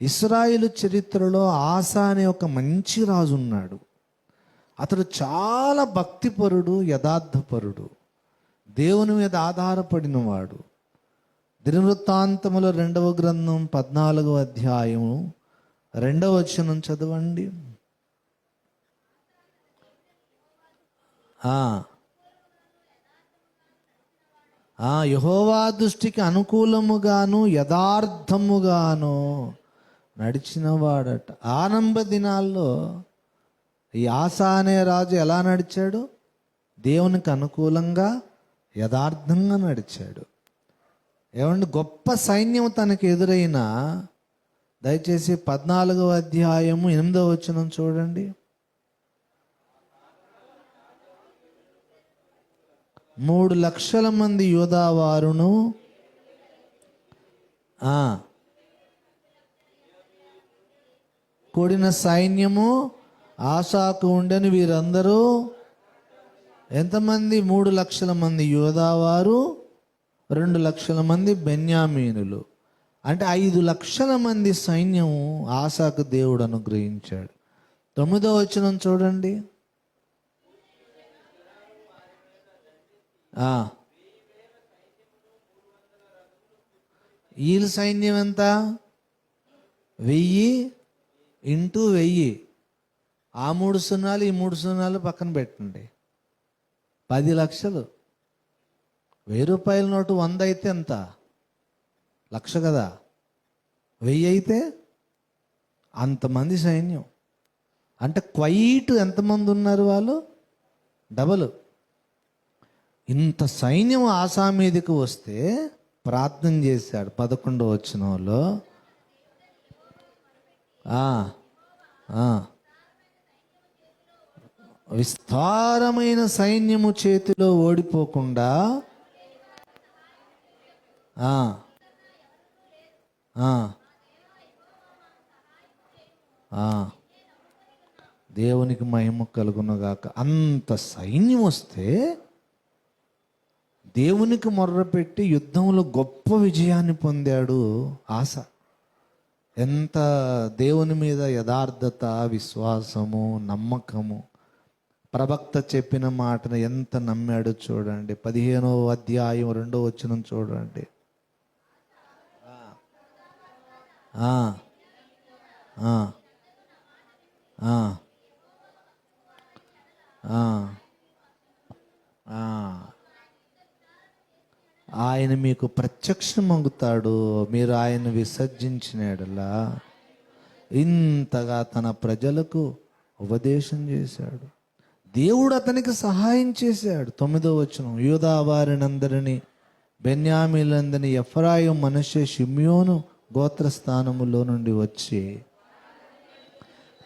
ఇస్రాయిల్ చరిత్రలో ఆస అనే ఒక మంచి రాజు ఉన్నాడు. అతడు చాలా భక్తిపరుడు యథార్థపరుడు. దేవుని మీద ఆధారపడినవాడు. దినవృత్తాంతముల రెండవ గ్రంథం పద్నాలుగవ అధ్యాయము రెండవ వచనం చదవండి. యహోవా దృష్టికి అనుకూలముగాను యథార్థముగాను నడిచినవాడట. ఆనంబ దినాల్లో ఈ ఆశా అనే రాజు ఎలా నడిచాడు? దేవునికి అనుకూలంగా యథార్థంగా నడిచాడు. ఏమంటే గొప్ప సైన్యం తనకు ఎదురైనా దయచేసి పద్నాలుగవ అధ్యాయము ఎనిమిదవ వచనం చూడండి. మూడు లక్షల మంది యోధావారును కూడిన సైన్యము ఆశాకు ఉండని వీరందరూ ఎంతమంది? మూడు లక్షల మంది యోధావారు రెండు లక్షల మంది బెన్యామీనులు. అంటే ఐదు లక్షల మంది సైన్యము ఆశాకు దేవుడు అనుగ్రహించాడు. తొమ్మిదో వచ్చిన చూడండి. వీళ్ళ సైన్యం ఎంత? వెయ్యి ఇంటూ వెయ్యి. ఆ మూడు సున్నాలు ఈ మూడు సున్నాలు పక్కన పెట్టండి. పది లక్షలు. వెయ్యి రూపాయల నోటు వంద అయితే ఎంత? లక్ష కదా. వెయ్యి అయితే అంతమంది సైన్యం. అంటే క్వైట్ ఎంతమంది ఉన్నారు వాళ్ళు? డబల్. ఇంత సైన్యం ఆశా మీదకి వస్తే ప్రార్థన చేశాడు పదకొండవ వచ్చిన వాళ్ళు విస్తారమైన సైన్యము చేతిలో ఓడిపోకుండా దేవునికి మహిమ కలుగునగాక. అంత సైన్యం వస్తే దేవునికి మొర్రపెట్టి యుద్ధంలో గొప్ప విజయాన్ని పొందాడు ఆశ ఎంత దేవుని మీద యథార్థత విశ్వాసము నమ్మకము. ప్రభక్త చెప్పిన మాటను ఎంత నమ్మాడో చూడండి. పదిహేనో అధ్యాయం రెండో వచ్చిన చూడండి. ఆ, ఆ, ఆయన మీకు ప్రత్యక్షమగుతాడు. మీరు ఆయన విసర్జించినలా ఇంతగా తన ప్రజలకు ఉపదేశం చేశాడు. దేవుడు అతనికి సహాయం చేశాడు. తొమ్మిదో వచనం. యూదా వారినందరినీ బెన్యామీలందరినీ ఎఫరాయు మనషే షిమ్యోను గోత్రస్థానములో నుండి వచ్చి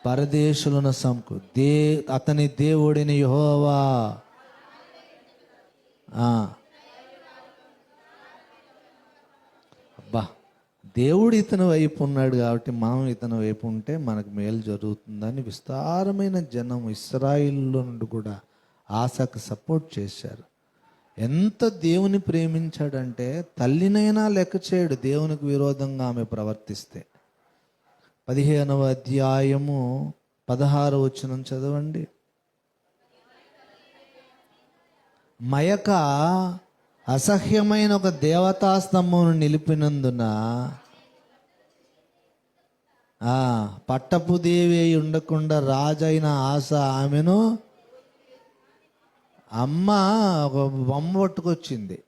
పరదేశులను సంకు దే అతని దేవుడిని యెహోవా. అబ్బా దేవుడు ఇతని వైపు ఉన్నాడు కాబట్టి మనం ఇతని వైపు ఉంటే మనకు మేలు జరుగుతుందని విస్తారమైన జనం ఇస్రాయిల్లో నుండి కూడా ఆశకు సపోర్ట్ చేశారు. ఎంత దేవుని ప్రేమించాడంటే తల్లినైనా లెక్క చేయడు దేవునికి విరోధంగా ఆమె ప్రవర్తిస్తే. పదిహేనవ అధ్యాయము పదహారు వచనం చదవండి. మయక అసహ్యమైన ఒక దేవతా స్తంభమును నిలిపినందున పట్టపుదేవి పట్టపు దేవి అయి ఉండకుండా రాజైన ఆశ ఆమెను అమ్మ ఒక బొమ్మ పట్టుకొచ్చింది.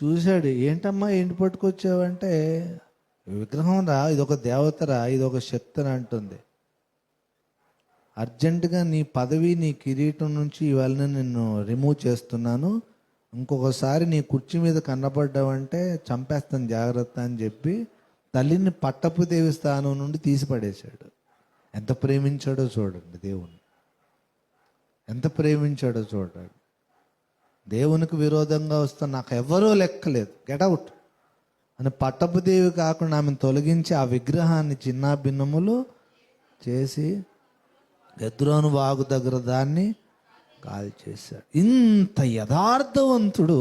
చూశాడు ఏంటమ్మా ఏంటి పట్టుకొచ్చావంటే విగ్రహం రా ఇది ఒక దేవతరా ఇది ఒక శక్తి అంటుంది. అర్జెంటుగా నీ పదవి నీ కిరీటం నుంచి ఇవాళ నిన్ను రిమూవ్ చేస్తున్నాను. ఇంకొకసారి నీ కుర్చీ మీద కన్నపడ్డావంటే చంపేస్తాను జాగ్రత్త అని చెప్పి తల్లిని పట్టపు దేవి స్థానం నుండి తీసిపడేశాడు. ఎంత ప్రేమించాడో చూడండి దేవుని ఎంత ప్రేమించాడో చూడండి. దేవునికి విరోధంగా వస్తే నాకు ఎవరో లెక్కలేదు గెటౌట్ అని పట్టపు దేవి కాకుండా ఆమెను తొలగించి ఆ విగ్రహాన్ని చిన్న భిన్నములు చేసి గద్రోను వాగు దగ్గర దాన్ని కాల్చేశాడు ఇంత యథార్థవంతుడు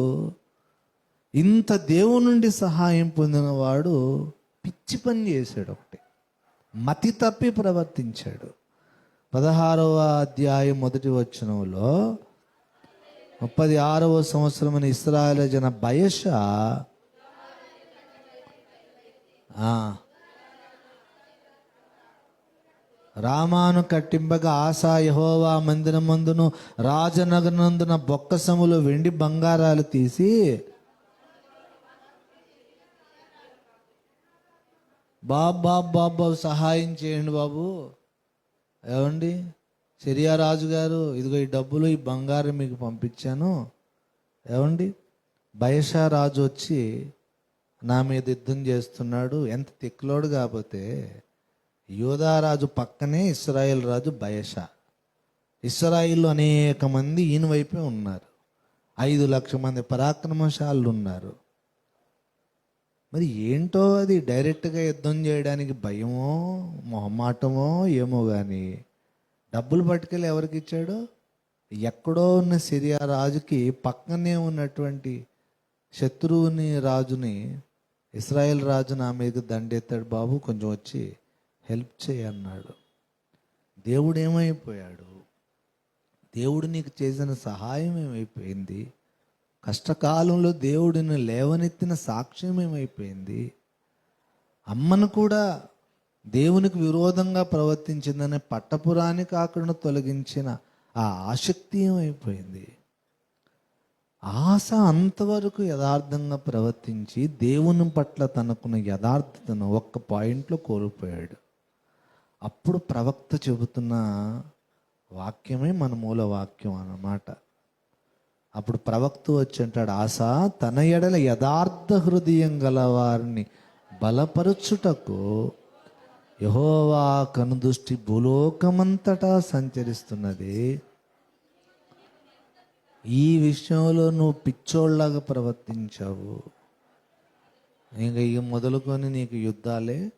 ఇంత దేవుని నుండి సహాయం పొందినవాడు పిచ్చి పని చేశాడు ఒకటి. మతి తప్పి ప్రవర్తించాడు. పదహారవ అధ్యాయం మొదటి వచనంలో ముప్పది ఆరవ సంవత్సరమైన ఇస్రాయల జన బయష ఆ, రామాను కట్టింపగా ఆశా యహోవా మందిరమందును రాజనగరనందున బొక్కసములు వెండి బంగారాలు తీసి బాబు బాబు బాబు సహాయం చేయండి బాబు. ఏమండి? సిరియా రాజు గారు ఇదిగో ఈ డబ్బులు ఈ బంగారం మీకు పంపించాను. ఏమండి? రాజు వచ్చి నా మీద యుద్ధం చేస్తున్నాడు. ఎంత తిక్కులోడు కాకపోతే యోధారాజు పక్కనే ఇస్రాయేల్ రాజు బయష. ఇస్రాయిల్ అనేక మంది ఈయన వైపే ఉన్నారు. ఐదు లక్షల మంది పరాక్రమశాలు ఉన్నారు. మరి ఏంటో అది డైరెక్ట్గా యుద్ధం చేయడానికి భయమో మొహమాటమో ఏమో కానీ డబ్బులు పట్టుకెళ్ళి ఎవరికి ఇచ్చాడు? ఎక్కడో ఉన్న సిరియా రాజుకి పక్కనే ఉన్నటువంటి శత్రువుని రాజుని ఇస్రాయేల్ రాజు నా మీద దండెత్తాడు బాబు. కొంచెం వచ్చి హెల్ప్ చేయన్నాడు దేవుడు ఏమైపోయాడు? దేవుడు నీకు చేసిన సహాయం ఏమైపోయింది? కష్టకాలంలో దేవుడిని లేవనెత్తిన సాక్ష్యం ఏమైపోయింది? అమ్మను కూడా దేవునికి విరోధంగా ప్రవర్తించిందనే పట్టపురాని కాకుండా తొలగించిన ఆ ఆసక్తి ఏమైపోయింది? ఆశ అంతవరకు యథార్థంగా ప్రవర్తించి దేవుని పట్ల తనకున్న యథార్థతను ఒక్క పాయింట్లో కోల్పోయాడు. అప్పుడు ప్రవక్త చెబుతున్న వాక్యమే మన మూల వాక్యం అన్నమాట. అప్పుడు ప్రవక్త వచ్చి అంటాడు ఆశ తన ఎడల యథార్థ హృదయం గల వారిని బలపరుచుటకు యహోవా కనుదృష్టి భూలోకమంతటా సంచరిస్తున్నది. ఈ విషయంలో నువ్వు పిచ్చోళ్ళలాగా ప్రవర్తించావు. ఇంకా ఇక మొదలుకొని నీకు యుద్ధాలే